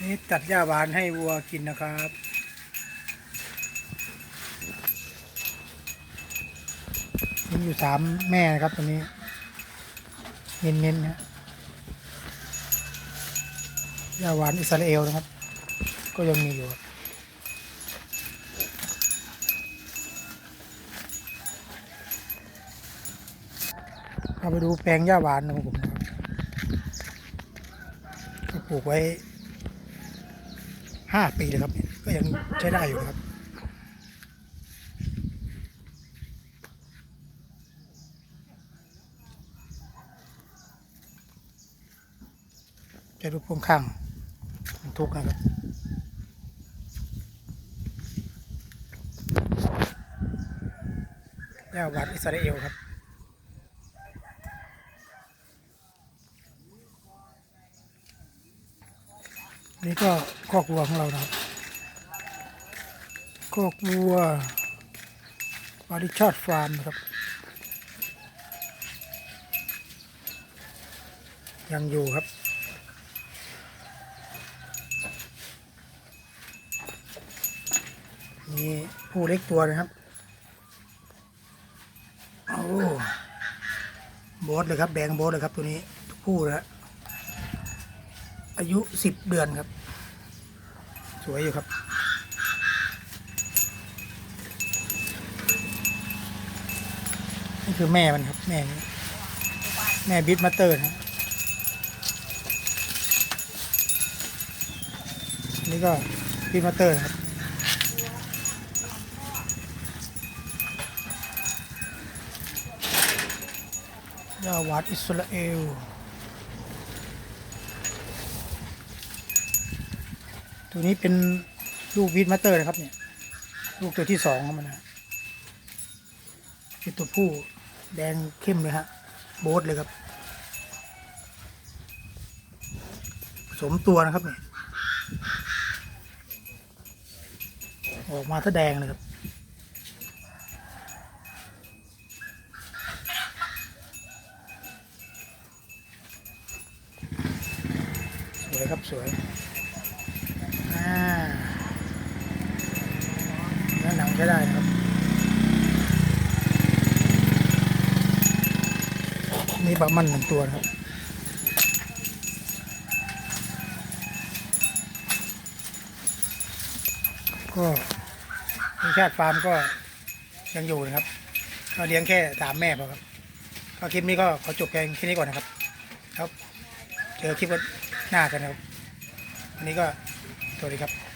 นี่ตัดหญ้าหวานให้วัวกินนะครับมีอยู่สามแม่นะครับตัวนี้ เน้นๆนะหญ้าหวานอิสราเอลนะครับ ก็ยังมีอยู่เราไปดูแปลงหญ้าหวานของผมนะครับก็ปลูกไว้ ห้าปีเลยครับ ก็ยังใช้ได้อยู่ครับ จะรูพ่วงข้างทุกนะครับยาวานอิสราเอลครับ นี่ก็คอกวัวของเรานะครับคอกวัวบาริชาติฟาร์มครับ ยังอยู่ครับมีผู้เล็กตัวนะครับโอ้โบสเลยครับแดงโบสเลยครับตัวนี้ทุกผู้นะฮะ อายุสิบเดือนครับ สวยอยู่ครับ นี่คือแม่มันครับ แม่ แม่บิดมาเตอร์นะนี่ก็บิดมาเตอร์ครับยาวัดอิสราเอล ตัวนี้เป็นลูกวีดมาเตอร์นะครับเนี่ย ลูกตัวที่สองของมันนะเป็นตัวผู้แดงเข้มเลยฮะ โบ๊ทเลยครับสมตัวนะครับเนี่ยออกมาถ้าแดงเลยครับสวยครับสวย อ่า เนื้อหนังใช้ได้ครับ นี่บะมันหนึ่งตัวนะครับก็มีชาติฟาร์มก็ยังอยู่นะครับก็เลี้ยงแค่สามแม่พอครับก็คลิปนี้ก็ขอจบแค่แค่นี้ก่อนนะครับ ครับ เจอคลิปหน้ากันนะครับวันนี้ก็สวัสดีครับ